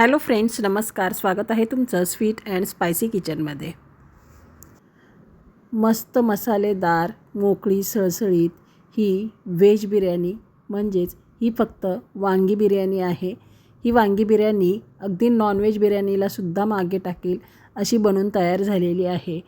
Hello friends नमस्कार. स्वागत आहे तुमचं स्वीट अँड स्पायसी किचनमध्ये. मस्त मसालेदार मोकळी सळसळीत ही व्हेज बिर्याणी म्हणजेच ही फक्त वांगी बिर्याणी आहे. ही वांगी बिर्याणी अगदी नॉनव्हेज बिर्याणीलासुद्धा मागे टाकेल अशी बनून तयार झालेली आहे.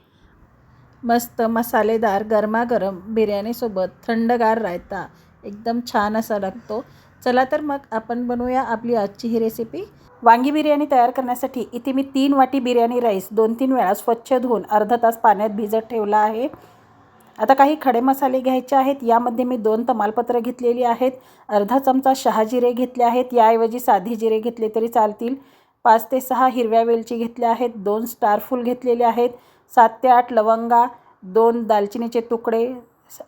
मस्त मसालेदार गरमागरम बिर्याणीसोबत थंडगार रायता. एकदम छान असा लागतो. चला तर मग आपण बनवूया आपली आजची ही रेसिपी वांगी बिर्याणी तयार करण्यासाठी इथे मी तीन वाटी बिर्याणी राईस दोन तीन वेळा स्वच्छ धुवून अर्धा तास पाण्यात भिजत ठेवला आहे. आता काही खडे मसाले घ्यायचे आहेत. यामध्ये मी दोन तमालपत्र घेतलेली आहेत. अर्धा चमचा शहाजिरे घेतले आहेत. याऐवजी साधे जिरे घेतले तरी चालतील. पाच ते सहा हिरव्या वेलची घेतल्या आहेत. दोन स्टारफूल घेतलेले आहेत. सात ते आठ लवंगा दोन दालचिनीचे तुकडे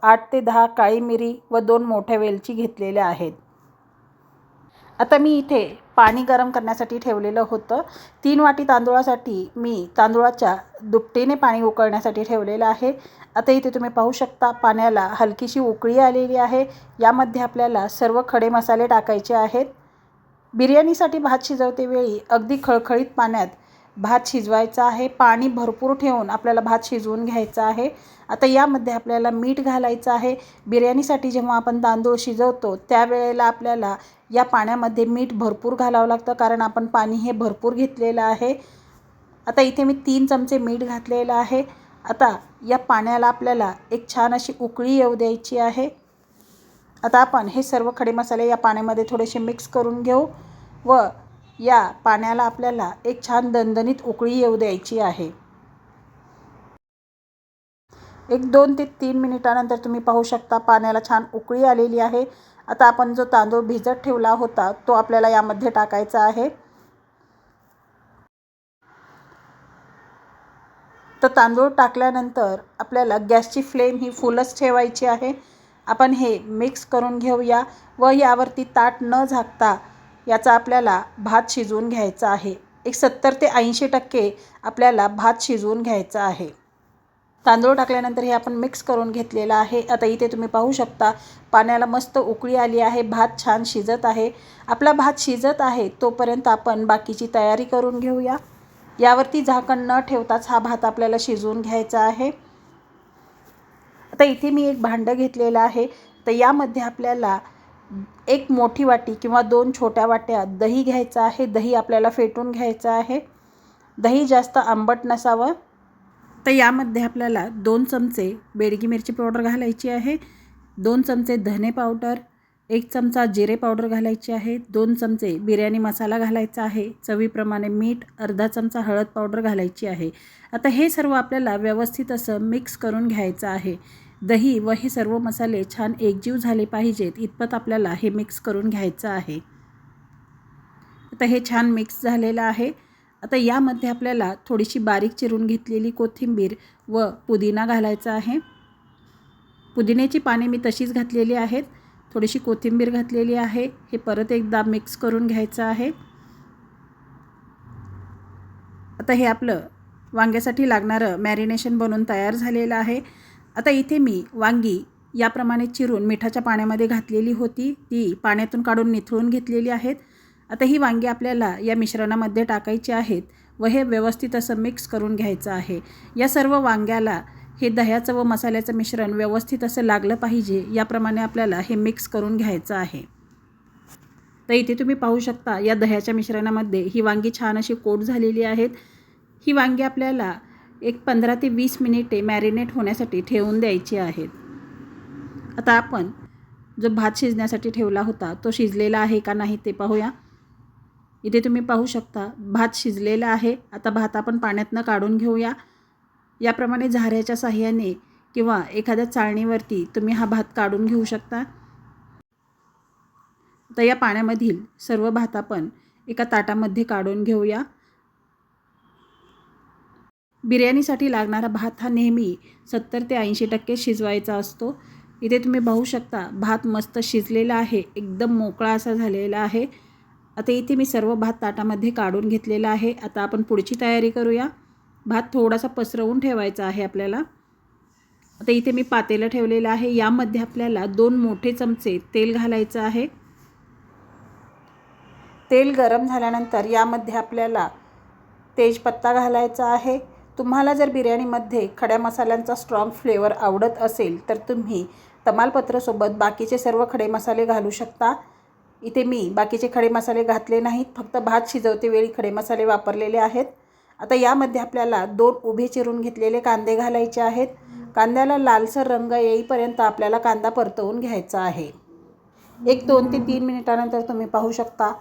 आठ ते दहा काळी मिरी व दोन मोठ्या वेलची घेतलेल्या आहेत. आता मी इथे पाणी गरम करण्यासाठी ठेवलेलं होतं. तीन वाटी तांदूळासाठी मी तांदूळाच्या दुपटीने पाणी उकळण्यासाठी ठेवलेलं आहे. आता इथे तुम्ही पाहू शकता पाण्याला हलकीशी उकळी आलेली आहे. यामध्ये आपल्याला सर्व खडे मसाले टाकायचे आहेत. बिर्याणीसाठी भात शिजवते वेळी अगदी खळखळीत पाण्यात भात शिजवायचा आहे. पाणी भरपूर ठेवून आपल्याला भात शिजवून घ्यायचा आहे. आता यामध्ये आपल्याला मीठ घालायचं आहे. बिर्याणीसाठी जेव्हा आपण तांदूळ शिजवतो त्यावेळेला आपल्याला या पाण्यामध्ये मीठ भरपूर घालावं लागतं कारण आपण पाणी हे भरपूर घेतलेलं आहे. आता इथे मी तीन चमचे मीठ घातलेलं आहे. आता या पाण्याला आपल्याला एक छान अशी उकळी येऊ द्यायची आहे. आता आपण हे सर्व खडे मसाले या पाण्यामध्ये थोडेसे मिक्स करून घेऊ व या पाण्याला आपल्याला एक छान दणदणीत उकळी येऊ द्यायची आहे. एक दोन ते तीन मिनिटानंतर तुम्ही पाहू शकता पाण्याला छान उकळी आलेली आहे. आता आपण जो तांदूळ भिजत ठेवला होता तो आपल्याला यामध्ये टाकायचा आहे. तर तांदूळ टाकल्यानंतर आपल्याला गॅसची फ्लेम ही फुलच ठेवायची आहे. आपण हे मिक्स करून घेऊया व यावरती ताट न झाकता याचा आपल्याला भात शिजवून घ्यायचा आहे. एक सत्तर ते ऐंशी टक्के आपल्याला भात शिजवून घ्यायचा आहे. तांदूळ टाकल्यानंतर हे आपण मिक्स करून घेतलेलं आहे. आता इथे तुम्ही पाहू शकता पाण्याला मस्त उकळी आली आहे भात छान शिजत आहे. आपला भात शिजत आहे तोपर्यंत आपण बाकीची तयारी करून घेऊया. यावरती झाकण न ठेवताच हा भात आपल्याला शिजवून घ्यायचा आहे. आता इथे मी एक भांडं घेतलेलं आहे. तर यामध्ये आपल्याला एक मोठी वाटी किंवा दोन छोट्या वाट्या दही घ्यायचं आहे. दही आपल्याला फेटून घ्यायचं आहे. दही जास्त आंबट नसावं. तर यामध्ये आपल्याला दोन चमचे बेडगी मिरची पावडर घालायची आहे दोन चमचे धने पावडर एक चमचा जिरे पावडर घालायची आहे दोन चमचे बिर्याणी मसाला घालायचा आहे चवीप्रमाणे मीठ अर्धा चमचा हळद पावडर घालायची आहे. आता हे सर्व आपल्याला व्यवस्थित असं मिक्स करून घ्यायचं आहे. दही व हे सर्व मसाले छान एकजीव झाले पाहिजेत इतपत आपल्याला हे मिक्स करून घ्यायचं आहे. आता हे छान मिक्स झालेलं आहे. आता यामध्ये आपल्याला थोडीशी बारीक चिरून घेतलेली कोथिंबीर व पुदिना घालायचा आहे. पुदिन्याची पाने मी तशीच घातलेली आहेत. थोडीशी कोथिंबीर घातलेली आहे. हे परत एकदा मिक्स करून घ्यायचं आहे. आता हे आपलं वांग्यासाठी लागणारं मॅरिनेशन बनवून तयार झालेलं आहे. आता इथे मी वांगी याप्रमाणे चिरून मिठाच्या पाण्यामध्ये घातलेली होती. ती पाण्यातून काढून निथळून घेतलेली आहेत. आता ही वांगी आपल्याला या मिश्रणामध्ये टाकायची आहेत व हे व्यवस्थित असं मिक्स करून घ्यायचं आहे. या सर्व वांग्याला हे दह्याचं व मसाल्याचं मिश्रण व्यवस्थित असं लागलं पाहिजे याप्रमाणे आपल्याला हे मिक्स करून घ्यायचं आहे. तर इथे तुम्ही पाहू शकता या दह्याच्या मिश्रणामध्ये ही वांगी छान अशी कोट झालेली आहेत. ही वांगी आपल्याला एक पंधरा ते वीस मिनिटे मॅरिनेट होण्यासाठी ठेवून द्यायची आहेत. आता आपण जो भात शिजण्यासाठी ठेवला होता तो शिजलेला आहे का नाही ते पाहूया. इथे तुम्ही पाहू शकता भात शिजलेला आहे. आता भात आपण पाण्यातनं काढून घेऊया. याप्रमाणे झाऱ्याच्या साह्याने किंवा एखाद्या चाळणीवरती तुम्ही हा भात काढून घेऊ शकता. तर या पाण्यामधील सर्व भात आपण एका ताटामध्ये काढून घेऊया. बिर्याणीसाठी लागणारा भात हा नेहमी सत्तर ते ऐंशी टक्के शिजवायचा असतो. इथे तुम्ही पाहू शकता भात मस्त शिजलेला आहे. एकदम मोकळा असा झालेला आहे. आता इथे मी सर्व भात ताटामध्ये काढून घेतलेला आहे. आता आपण पुढची तयारी करूया. भात थोडासा पसरवून ठेवायचा आहे आपल्याला. आता इथे मी पातेलं ठेवलेलं आहे. यामध्ये आपल्याला दोन मोठे चमचे तेल घालायचं आहे. तेल गरम झाल्यानंतर यामध्ये आपल्याला तेजपत्ता घालायचा आहे. तुम्हाला जर बिर्याणीमध्ये खड्या मसाल्यांचा स्ट्रॉंग फ्लेवर आवडत असेल तर तुम्ही तमालपत्रसोबत बाकीचे सर्व खडे मसाले घालू शकता. इथे मी बाकीचे खडे मसाले घातले नाहीत फक्त भात शिजवते वेळी खडे मसाले वापरलेले आहेत. आता यामध्ये आपल्याला दोन उभे चिरून घेतलेले कांदे घालायचे आहेत. कांद्याला लालसर रंग येईपर्यंत आपल्याला कांदा परतवून घ्यायचा आहे. एक दोन ते तीन मिनिटानंतर तुम्ही पाहू शकता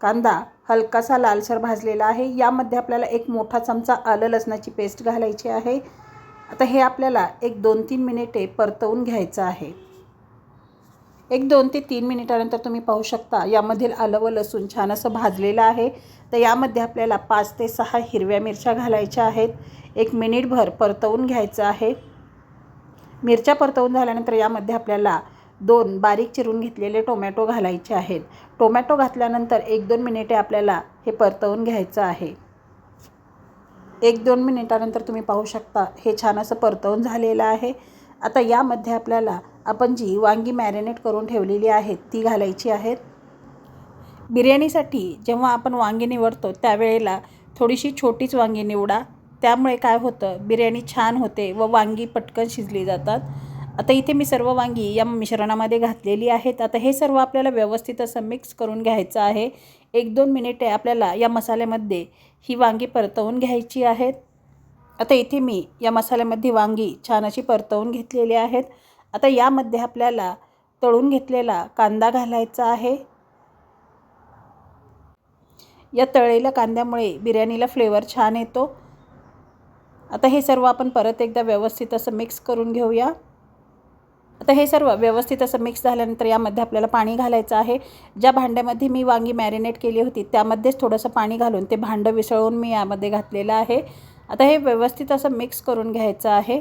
कांदा हलकासा लालसर भाजलेला आहे. यामध्ये आपल्याला एक मोठा चमचा आलं लसणाची पेस्ट घालायची आहे. आता हे आपल्याला एक दोन तीन मिनिटे परतवून घ्यायचं आहे. एक दोन ते तीन मिनिटानंतर तुम्ही पाहू शकता. यामधील आलं व लसूण छान असं भाजलेलं आहे. तर यामध्ये आपल्याला पाच ते सहा हिरव्या मिरच्या घालायच्या आहेत. एक मिनिटभर परतवून घ्यायचं आहे. मिरच्या परतवून झाल्यानंतर यामध्ये आपल्याला दोन बारीक चिरून घेतलेले टोमॅटो घालायचे आहेत. टोमॅटो घातल्यानंतर एक दोन मिनिटे आपल्याला हे परतवून घ्यायचं आहे. एक दोन मिनिटानंतर तुम्ही पाहू शकता हे छान असं परतवून झालेलं आहे. आता यामध्ये आपल्याला आपण जी वांगी मॅरिनेट करून ठेवलेली आहेत ती घालायची आहेत बिर्याणीसाठी जेव्हा आपण वांगी निवडतो त्यावेळेला थोडीशी छोटीच वांगी निवडा. त्यामुळे काय होतं बिर्याणी छान होते व वांगी पटकन शिजली जातात. आता इथे मी सर्व वांगी या मिश्रणामध्ये घातलेली आहेत. आता हे सर्व आपल्याला व्यवस्थित असं मिक्स करून घ्यायचं आहे. एक दोन मिनिटे आपल्याला या मसाल्यामध्ये ही वांगी परतवून घ्यायची आहेत आता इथे मी या मसाल्यामध्ये वांगी छान अशी परतवून घेतलेली आहेत. आता यामध्ये आपल्याला तळून घेतलेला कांदा घालायचा आहे. या तळलेल्या कांद्यामुळे बिर्याणीला फ्लेवर छान येतो. आता हे सर्व आपण परत एकदा व्यवस्थित असं मिक्स करून घेऊया. आता हे सर्व व्यवस्थित असं मिक्स झाल्यानंतर यामध्ये आपल्याला पाणी घालायचं आहे. ज्या भांड्यामध्ये मी वांगी मॅरिनेट केली होती त्यामध्येच थोडंसं पाणी घालून ते भांडं विसळून मी यामध्ये घातलेलं आहे. आता हे व्यवस्थित असं मिक्स करून घ्यायचं आहे.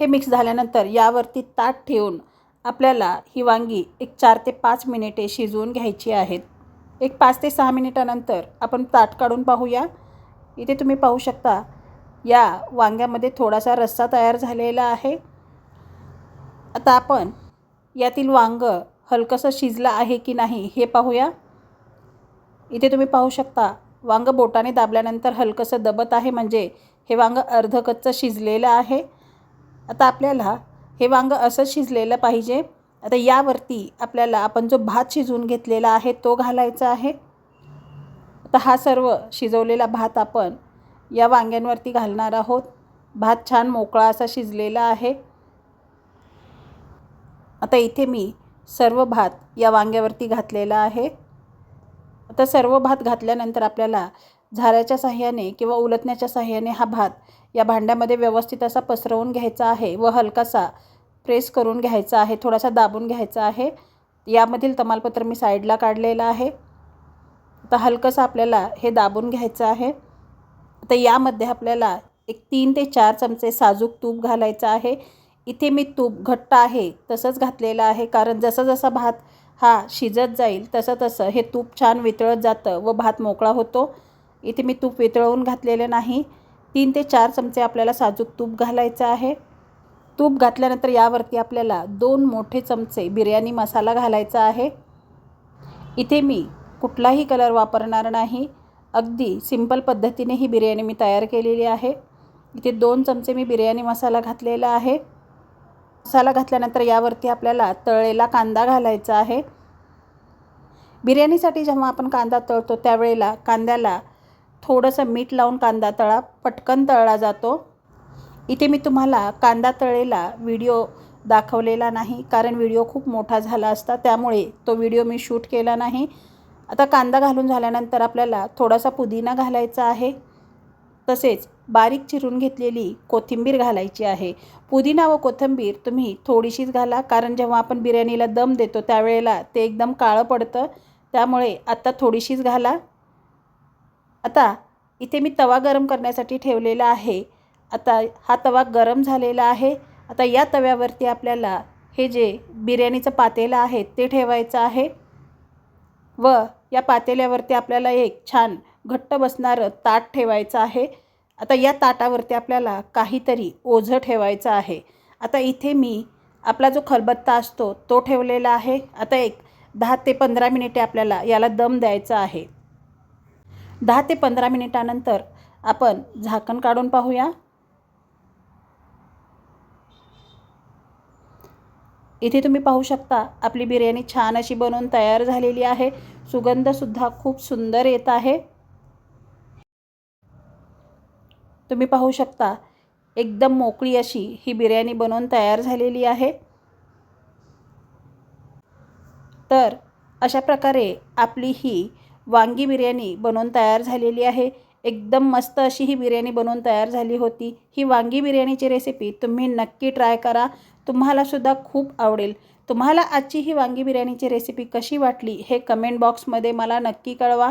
हे मिक्स झाल्यानंतर यावरती ताट ठेवून आपल्याला ही वांगी एक चार ते पाच मिनिटे शिजवून घ्यायची आहेत. एक पाच ते सहा मिनिटानंतर आपण ताट काढून पाहूया. इथे तुम्ही पाहू शकता या वांग्यामध्ये थोडासा रस्सा तयार झालेला आहे. आता आपण यातील वांगं हलकंसं शिजलं आहे की नाही हे पाहूया. इथे तुम्ही पाहू शकता वांगं बोटाने दाबल्यानंतर हलकंसं दबत आहे म्हणजे हे वांगं अर्धकच्चं शिजलेलं आहे. आता आपल्याला हे वांगं असं शिजलेलं पाहिजे. आता यावरती आपल्याला आपण जो भात शिजवून घेतलेला आहे तो घालायचा आहे. आता हा सर्व शिजवलेला भात आपण या वांग्यांवरती घालणार आहोत. भात छान मोकळा असा शिजलेला आहे. आता इथे मी सर्व भात या वांग्यावरती घातलेला आहे. आता सर्व भात घातल्यानंतर आपल्याला झाऱ्याच्या साह्याने किंवा उलटण्याच्या साह्याने हा भात या भांड्यामध्ये व्यवस्थित असा पसरवून घ्यायचा आहे व हलकासा प्रेस करून घ्यायचा आहे थोडासा दाबून घ्यायचा आहे. यामधील तमालपत्र मी साईडला काढलेलं आहे. आता हलकंसं आपल्याला हे दाबून घ्यायचं आहे. आता यामध्ये आपल्याला एक तीन ते चार चमचे साजूक तूप घालायचं आहे. इथे मी तूप घट्ट आहे तसंच घातलेलं आहे कारण जसं जसा भात हा शिजत जाईल. तसं तसं. हे तूप छान वितळत जातं व भात मोकळा होतो. इथे मी तूप वितळवून घातलेलं नाही. तीन ते चार चमचे आपल्याला साजूक तूप घालायचं आहे. तूप घातल्यानंतर यावरती आपल्याला दोन मोठे चमचे बिर्याणी मसाला घालायचा आहे. इथे मी कुठलाही कलर वापरणार नाही. अगदी सिंपल पद्धतीने ही बिर्याणी मी तयार केलेली आहे. इथे दोन चमचे मी बिर्याणी मसाला घातलेला आहे. मसाला घातल्यानंतर यावरती आपल्याला तळलेला कांदा घालायचा आहे. बिर्याणीसाठी जेव्हा आपण कांदा तळतो त्यावेळेला कांद्याला थोडंसं मीठ लावून कांदा तळा पटकन तळला जातो. इथे मी तुम्हाला कांदा तळलेला व्हिडिओ दाखवलेला नाही कारण व्हिडिओ खूप मोठा झाला असता त्यामुळे तो व्हिडिओ मी शूट केला नाही. आता कांदा घालून झाल्यानंतर आपल्याला थोडासा पुदिना घालायचा आहे. तसेच बारीक चिरून घेतलेली कोथिंबीर घालायची आहे. पुदिना व कोथिंबीर तुम्ही थोडीशीच घाला कारण जेव्हा आपण बिर्याणीला दम देतो त्यावेळेला ते एकदम काळं पडतं. त्यामुळे आत्ता थोडीशीच घाला. आता इथे मी तवा गरम करण्यासाठी ठेवलेला आहे. आता हा तवा गरम झालेला आहे. आता या तव्यावरती आपल्याला हे जे बिर्याणीचं पातेलं आहे ते ठेवायचं आहे. व या पातेल्यावरती आपल्याला एक छान घट्ट बसणारं ताट ठेवायचं आहे. आता या ताटावरती आपल्याला काहीतरी ओझं ठेवायचं आहे. आता इथे मी आपला जो खलबत्ता असतो तो ठेवलेला आहे. आता एक दहा ते पंधरा मिनिटे आपल्याला याला दम द्यायचा आहे. दहा ते पंधरा मिनिटानंतर आपण झाकण काढून पाहूया. इथे तुम्ही पाहू शकता आपली बिर्याणी छान अशी बनवून तयार झालेली आहे. सुगंधसुद्धा खूप सुंदर येत आहे. तुम्ही पाहू शकता एकदम मोकळी अशी ही बिर्याणी बनवून तयार झालेली आहे. तर अशा प्रकारे आपली ही वांगी बिर्याणी बनवून तयार झालेली आहे. एकदम मस्त अशी ही बिर्याणी बनवून तयार झाली होती. ही वांगी बिर्याणीची रेसिपी तुम्ही नक्की ट्राय करा. तुम्हालासुद्धा खूप आवडेल. तुम्हाला आजची ही वांगी बिर्याणीची रेसिपी कशी वाटली हे कमेंट बॉक्समध्ये मला नक्की कळवा.